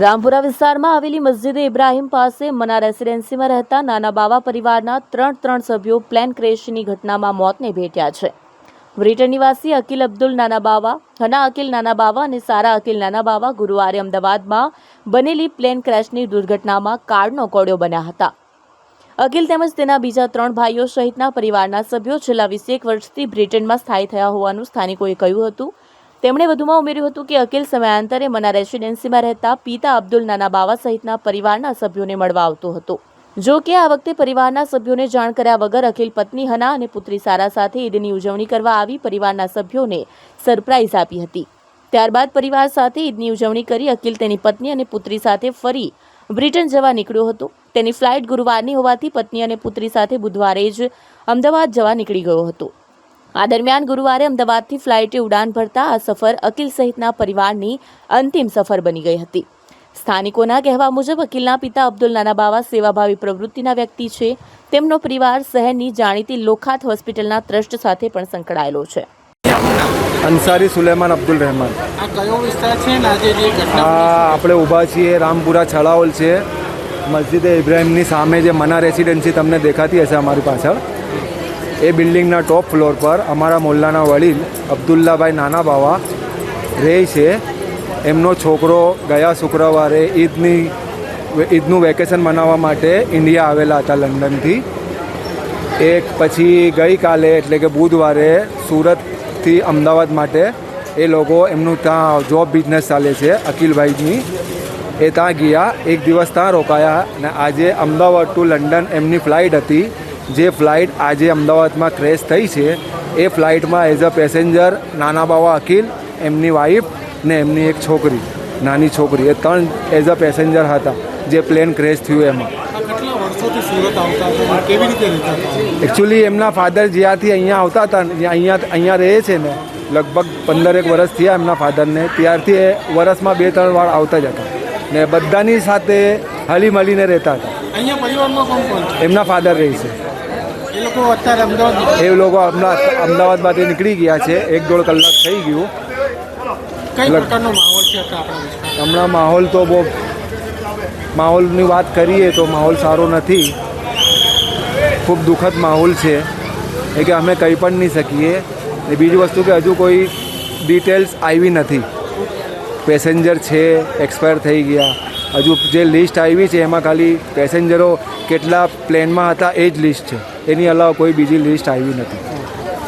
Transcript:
રામપુરા વિસ્તારમાં આવેલી મસ્જિદ ઇબ્રાહિમ પાસે મના રેસિડેન્સીમાં રહેતા નાના બાવા પરિવારના ત્રણ ત્રણ સભ્યો પ્લેન ક્રેશની ઘટનામાં મોતને ભેટ્યા છે. બ્રિટન નિવાસી અકિલ અબ્દુલ નાના બાવા, હના અકિલ નાના બાવા અને સારા અકિલ નાના બાવા ગુરુવારે અમદાવાદમાં બનેલી પ્લેન ક્રેશની દુર્ઘટનામાં કાળનો કોળિયો બન્યા હતા. અકિલ તેમજ તેના બીજા ત્રણ ભાઈઓ સહિતના પરિવારના સભ્યો છેલ્લા વીસેક વર્ષથી બ્રિટનમાં સ્થાયી થયા હોવાનું સ્થાનિકોએ કહ્યું હતું. તેમણે વધુમાં ઉમેર્યું હતું કે અકિલ સમયાંતરે મના રેસિડેન્સીમાં રહેતા પિતા અબ્દુલ નાના બાવા સહિતના પરિવારના સભ્યોને મળવા આવતો હતો. જો કે આ વખતે પરિવારના સભ્યોને જાણ કર્યા વગર અખિલ પત્ની હના અને પુત્રી સારા સાથે ઈદની ઉજવણી કરવા આવી પરિવારના સભ્યોને સરપ્રાઇઝ આપી હતી. ત્યારબાદ પરિવાર સાથે ઈદની ઉજવણી કરી અકિલ તેની પત્ની અને પુત્રી સાથે ફરી બ્રિટન જવા નીકળ્યો હતો. તેની ફ્લાઇટ ગુરુવારની હોવાથી પત્ની અને પુત્રી સાથે બુધવારે જ અમદાવાદ જવા નીકળી ગયો હતો. આ દરમિયાન ગુરુવારે અમદાવાદથી ફ્લાઇટે ઉડાન ભરતા આ સફર અકિલ સહિતના પરિવારની અંતિમ સફર બની ગઈ હતી. સ્થાનિકોના કહેવા મુજબ અકિલના પિતા અબ્દુલ નાનાબાવા સેવાભાવી પ્રવૃત્તિના વ્યક્તિ છે. તેમનો પરિવાર શહેરની જાણીતી લોખાત હોસ્પિટલના ટ્રસ્ટ સાથે પણ સંકળાયેલો છે. અંસારી સુલેમાન અબ્દુલ રહેમાન. વિસ્તાર છે ને આજે જે ઘટના આ આપણે ઊભા છીએ રામપુરા છલાવલ છે. મસ્જિદે ઇબ્રાહિમની સામે જે મના રેસિડેન્સી તમને દેખાતી હશે અમારી પાછળ. એ બિલ્ડિંગના ટોપ ફ્લોર પર અમારા મોલ્લાના વડીલ અબ્દુલ્લાભાઈ નાના બાવા રહે છે. એમનો છોકરો ગયા શુક્રવારે ઈદની ઈદનું વેકેશન મનાવવા માટે ઇન્ડિયા આવેલા હતા લંડનથી. એક પછી ગઈકાલે, એટલે કે બુધવારે સુરતથી અમદાવાદ માટે એ લોકો એમનું ત્યાં જોબ બિઝનેસ ચાલે છે, અકિલભાઈની. એ ત્યાં ગયા, એક દિવસ ત્યાં રોકાયા અને આજે અમદાવાદ ટુ લંડન એમની ફ્લાઇટ હતી. જે ફ્લાઇટ આજે અમદાવાદમાં ક્રેશ થઈ છે એ ફ્લાઇટમાં એઝ અ પેસેન્જર નાના બાવા અકિલ એમની વાઈફ ને એમની એક છોકરી નાની છોકરી એ ત્રણ એઝ અ પેસેન્જર હતા જે પ્લેન ક્રેશ થયું એમાં. એકચ્યુઅલી એમના ફાધર જ્યાંથી અહીંયા આવતા હતા અહીંયા અહીંયા રહે છે ને લગભગ પંદરેક વર્ષ થયા એમના ફાધરને ત્યારથી એ વર્ષમાં બે ત્રણ વાર આવતા જ હતા. ને બધાની સાથે હલી મળીને રહેતા હતા. એમના ફાધર રહે છે. એ લોકો અત્યારે અમદાવાદ એ લોકો અમદાવાદમાંથી નીકળી ગયા છે. એક દોઢ કલાક થઈ ગયું. કઈ પ્રકારનો માહોલ છે હમણાં માહોલ તો બહુ માહોલની વાત કરીએ તો માહોલ સારો નથી. ખૂબ દુઃખદ માહોલ છે. એ કે અમે કંઈ પણ નહીં શકીએ. ને બીજી વસ્તુ કે હજુ કોઈ ડિટેલ્સ આવી નથી. પેસેન્જર છે એક્સપાયર થઈ ગયા. હજુ જે લિસ્ટ આવી છે એમાં ખાલી પેસેન્જરો કેટલા પ્લેનમાં હતા એ જ લિસ્ટ છે. એની અલાવા કોઈ બીજી લિસ્ટ આવી નથી.